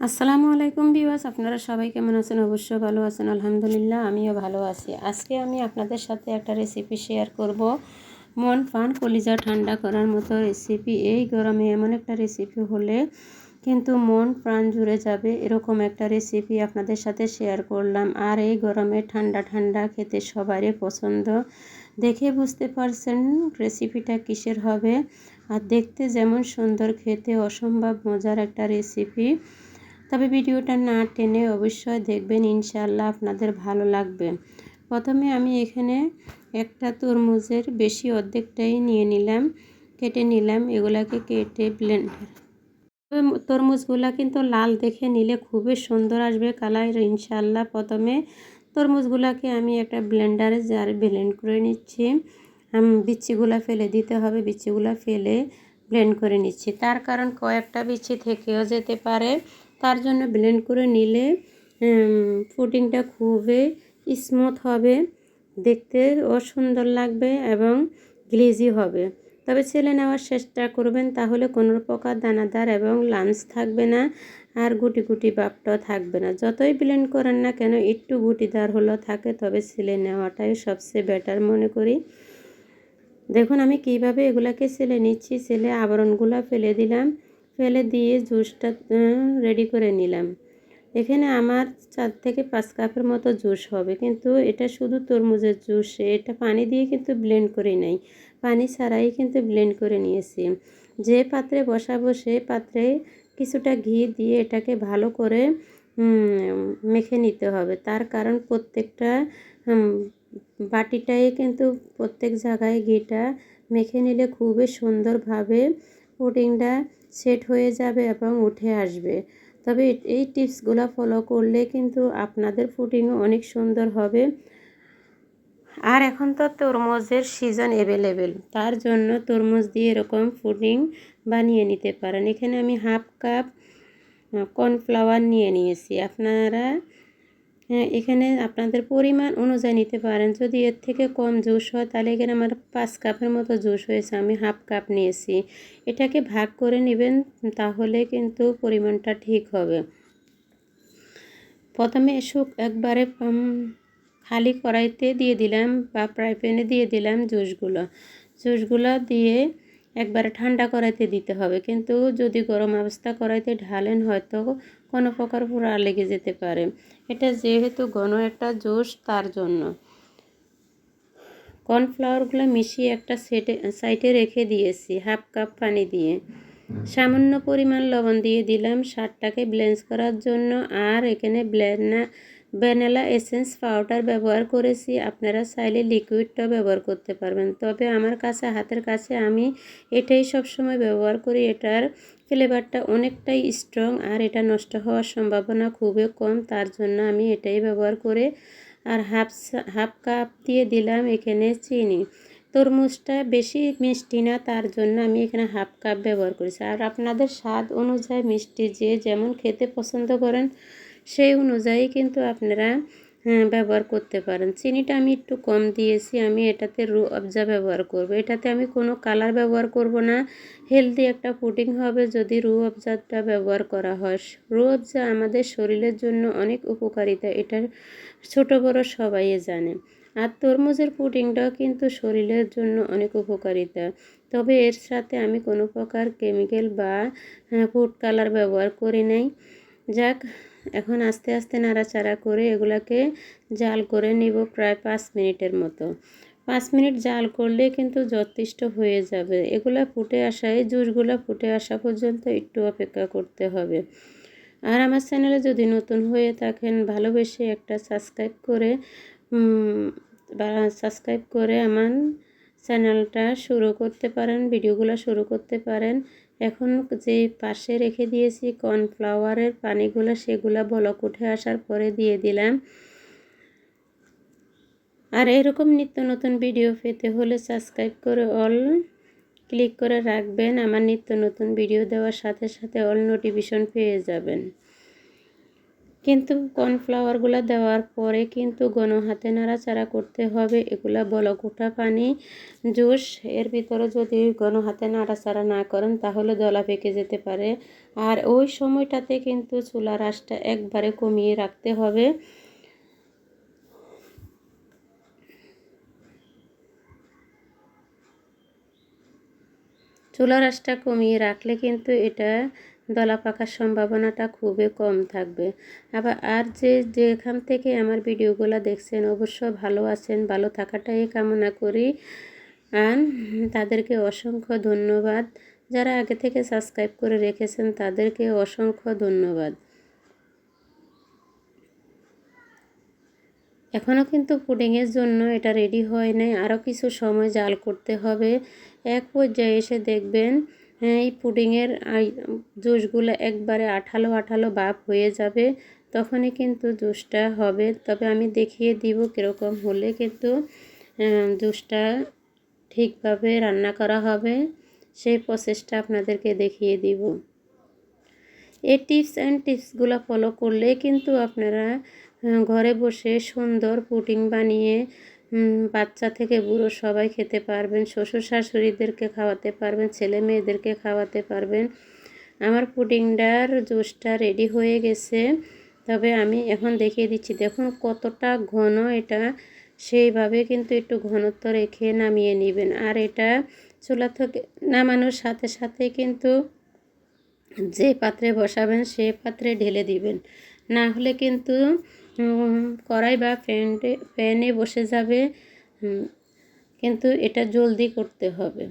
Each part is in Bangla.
আসসালামু আলাইকুম বিওয়াস আপনারা সবাই কেমন আছেন? অবশ্যই ভালো আছেন, আলহামদুলিল্লাহ, আমিও ভালো আছি। আজকে আমি আপনাদের সাথে একটা রেসিপি শেয়ার করব। মন ফান কলিজা ঠান্ডা করার মতো রেসিপি এই গরমে এমন একটা রেসিপি হলে কিন্তু মন, প্রাণ জুড়ে যাবে, এরকম একটা রেসিপি আপনাদের সাথে শেয়ার করলাম। আর এই গরমে ঠান্ডা ঠান্ডা খেতে সবারই পছন্দ। দেখে বুঝতে পারছেন রেসিপিটা কিসের হবে? আর দেখতে যেমন সুন্দর, খেতে অসম্ভব মজার একটা রেসিপি তবে ভিডিওটা না টেনে অবশ্যই দেখবেন ইনশাল্লাহ আপনাদের ভালো লাগবে। প্রথমে আমি এখানে একটা তরমুজের বেশি অর্ধেকটাই নিয়ে নিলাম, কেটে নিলাম, এগুলাকে কেটে ব্লেন্ডার তরমুজগুলা কিন্তু লাল দেখে নিলে খুবই সুন্দর আসবে কালার ইনশাল্লাহ প্রথমে তরমুজগুলাকে আমি একটা ব্লেন্ডারে জারে ব্লেন্ড করে নিচ্ছি। বিচিগুলা ফেলে দিতে হবে, বিচিগুলা ফেলে ব্লেন্ড করে নিচ্ছি। তার কারণ কয়েকটা বিচি থেকেও যেতে পারে। তার জন্য ব্লেন্ড করে নিলে ফুটিংটা খুবই স্মুথ হবে, দেখতে ও সুন্দর লাগবে এবং গ্লেজি হবে। তবে ছেলে নেওয়ার চেষ্টা করবেন, তাহলে কোনো প্রকার দানাদার এবং লাঞ্চ থাকবে না আর গুটি গুটি বাপটাও থাকবে না। যতই ব্লেন্ড করেন না কেন, একটু গুটিদার হলেও থাকে, তবে ছেলে নেওয়াটাই সবচেয়ে বেটার মনে করি। দেখুন, আমি কীভাবে এগুলাকে ছেলে নিচ্ছি, ছেলে আবরণগুলো ফেলে দিলাম। ফেলে দিয়ে জুসটা রেডি করে নিলাম। এখানে আমার চার থেকে পাঁচ কাপের মতো জুস হবে, কিন্তু এটা শুধু তরমুজের জুস, এটা পানি দিয়ে কিন্তু ব্লেন্ড করে নাই। পানি ছাড়াই কিন্তু ব্লেন্ড করে নিয়েছি। যে পাত্রে বসাবো সেই পাত্রে কিছুটা ঘি দিয়ে এটাকে ভালো করে মেখে নিতে হবে। তার কারণ প্রত্যেকটা বাটিটাই কিন্তু প্রত্যেক জায়গায় ঘিটা মেখে নিলে খুবই সুন্দরভাবে পুডিংটা সেট হয়ে যাবে এবং উঠে আসবে। তবে এই টিপসগুলো ফলো করলে কিন্তু আপনাদের ফুটিংও অনেক সুন্দর হবে। আর এখন তো তরমুজের সিজন অ্যাভেলেবেল, তার জন্য তরমুজ দিয়ে এরকম ফুডিং বানিয়ে নিতে পারেন। এখানে আমি হাফ কাপ কর্নফ্লাওয়ার নিয়ে নিয়েছি। আপনারা এখানে আপনাদের পরিমাণ অনুযায়ী নিতে পারেন। যদি এর থেকে কম জুস হয়, তাহলে এখানে আমার পাঁচ কাপের মতো জুস হয়েছে, আমি হাফ কাপ নিয়েছি। এটাকে ভাগ করে নেবেন, তাহলে কিন্তু পরিমাণটা ঠিক হবে। প্রথমে শুক একবারে খালি কড়াইতে দিয়ে দিলাম বা ফ্রাই প্যানে দিয়ে দিলাম জুসগুলো। জুসগুলো দিয়ে একবারে ঠান্ডা করাইতে দিতে হবে। কিন্তু যদি গরম অবস্থা করাইতে ঢালেন, হয়তো কোনো প্রকার পুরা লেগে যেতে পারে। এটা যেহেতু ঘন একটা জুস তার জন্য। কর্নফ্লাওয়ারগুলো মিশিয়ে একটা সেটে, সাইডে রেখে দিয়েছি, হাফ কাপ পানি দিয়ে। সামান্য পরিমাণ লবণ দিয়ে দিলাম সারটাকে ব্লেন্স করার জন্য। আর এখানে ব্লেন্ডা ভ্যানিলা এসেন্স পাউডার ব্যবহার করেছি। আপনারা চাইলে লিকুইডটাও ব্যবহার করতে পারবেন। তবে আমার কাছে, হাতের কাছে আমি এটাই সবসময় ব্যবহার করি। এটার ফ্লেভারটা অনেকটাই স্ট্রং আর এটা নষ্ট হওয়ার সম্ভাবনা খুবই কম। তার জন্য আমি এটাই ব্যবহার করে আর হাফ হাফ কাপ দিয়ে দিলাম এখানে চিনি। তরমুজটা বেশি মিষ্টি না, তার জন্য আমি এখানে হাফ কাপ ব্যবহার করেছি। আর আপনাদের স্বাদ অনুযায়ী মিষ্টি যে যেমন খেতে পছন্দ করেন সেই অনুযায়ী কিন্তু আপনারা হ্যাঁ, ব্যবহার করতে পারেন। চিনিটা আমি একটু কম দিয়েছি আমি এটাতে রু অবজা ব্যবহার করব। এটাতে আমি কোনো কালার ব্যবহার করব না। হেলদি একটা পুডিং হবে যদি রু অবজাটা ব্যবহার করা হয়। রু অবজা আমাদের শরীরের জন্য অনেক উপকারিতা এটা ছোট বড় সবাই জানে। আর তরমুজের পুডিংটাও কিন্তু শরীরের জন্য অনেক উপকারিতা। তবে এর সাথে আমি কোনো প্রকার কেমিক্যাল বা ফুড কালার ব্যবহার করি নাই। যাক এখন আস্তে আস্তে নাড়াচাড়া করে এগুলাকে জাল করে নিব প্রায় পাঁচ মিনিটের মতো। পাঁচ মিনিট জাল করলে কিন্তু যথেষ্ট হয়ে যাবে। এগুলা ফুটে আসা এই জুসগুলো ফুটে আসা পর্যন্ত একটু অপেক্ষা করতে হবে। আর আমার চ্যানেলে যদি নতুন হয়ে থাকেন, ভালোবেসে একটা সাবস্ক্রাইব করে সাবস্ক্রাইব করে আমার চ্যানেলটা শুরু করতে পারেন, ভিডিওগুলো শুরু করতে পারেন। এখন যে পাশে রেখে দিয়েছি কর্নফ্লাওয়ারের পানিগুলো, সেগুলো বলক উঠে আসার পরে দিয়ে দিলাম। আর এরকম নিত্য নতুন ভিডিও পেতে হলে সাবস্ক্রাইব করে অল ক্লিক করে রাখবেন। আমার নিত্য নতুন ভিডিও দেওয়ার সাথে সাথে অল নোটিফিকেশন পেয়ে যাবেন। কিন্তু কর্নফ্লাওয়ারগুলো দেওয়ার পরে কিন্তু গণ হাতে নাড়াচাড়া করতে হবে। এগুলা বলকুটা পানি, জুস, এর ভিতরে যদি গণ হাতে নাড়াচাড়া না করেন তাহলে দলা পেকে যেতে পারে। আর ওই সময়টাতে কিন্তু চুলার আঁচটা একবারে কমিয়ে রাখতে হবে। চুলার আঁচটা কমিয়ে রাখলে কিন্তু এটা দলা পাকার সম্ভাবনাটা খুবই কম থাকবে। আবার আর যে যেখান থেকে আমার ভিডিওগুলো দেখছেন, অবশ্য ভালো আছেন, ভালো থাকাটাই কামনা করি। আর তাদেরকে অসংখ্য ধন্যবাদ। যারা আগে থেকে সাবস্ক্রাইব করে রেখেছেন, তাদেরকে অসংখ্য ধন্যবাদ। এখনও কিন্তু পুডিংয়ের জন্য এটা রেডি হয় নাই। আরও কিছু সময় জাল করতে হবে। এক পর্যায়ে এসে দেখবেন হ্যাঁ, এই পুডিংয়ের জুসগুলো একবারে আঠালো আঠালো ভাব হয়ে যাবে তখনই কিন্তু জুসটা হবে। তবে আমি দেখিয়ে দিব কীরকম হলে কিন্তু জুসটা ঠিকভাবে রান্না করা হবে। সেই প্রসেসটা আপনাদেরকে দেখিয়ে দিব। এই টিপস অ্যান্ড টিপসগুলো ফলো করলে কিন্তু আপনারা ঘরে বসে সুন্দর পুডিং বানিয়ে বাচ্চা থেকে বুড়ো সবাই খেতে পারবেন, শ্বশুর শাশুড়িদেরকে খাওয়াতে পারবেন, ছেলে মেয়েদেরকে খাওয়াতে পারবেন। আমার পুডিংটার জুসটা রেডি হয়ে গেছে, তবে আমি এখন দেখিয়ে দিচ্ছি। দেখুন কতটা ঘন এটা, সেইভাবে কিন্তু একটু ঘনত্ব রেখে নামিয়ে নেবেন। আর এটা চুলা থেকে নামানোর সাথে সাথে কিন্তু যে পাত্রে বসাবেন সে পাত্রে ঢেলে দিবেন। না হলে কিন্তু কড়াই বা ফ্যানে ফ্যানে বসে যাবে কিন্তু এটা জলদি করতে হবে।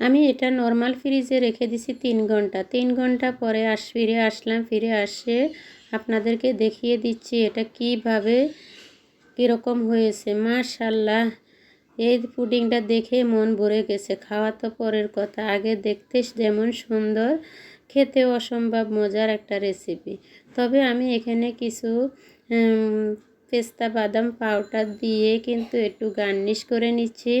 আমি এটা নর্মাল ফ্রিজে রেখে দিছি তিন ঘণ্টা। তিন ঘণ্টা পরে আস, ফিরে আসলাম, ফিরে আসে আপনাদেরকে দেখিয়ে দিচ্ছি এটা কীভাবে, কীরকম হয়েছে। মাশাল্লাহ এই পুডিংটা দেখে মন ভরে গেছে। খাওয়া তো পরের কথা, আগে দেখতে যেমন সুন্দর খেতে অসম্ভব মজার একটা রেসিপি তবে আমি এখানে কিছু পেস্তা বাদাম পাউডার দিয়ে কিন্তু একটু গার্নিশ করে নিচ্ছি।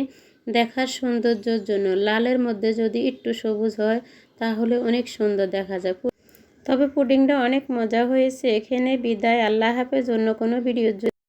দেখার সৌন্দর্যের জন্য। লালের মধ্যে যদি একটু সবুজ হয়, তাহলে অনেক সুন্দর দেখা যায়। তবে পুডিংটা অনেক মজা হয়েছে। এখানে বিদায়। আল্লাহ হাফেজ। অন্য কোনো ভিডিওর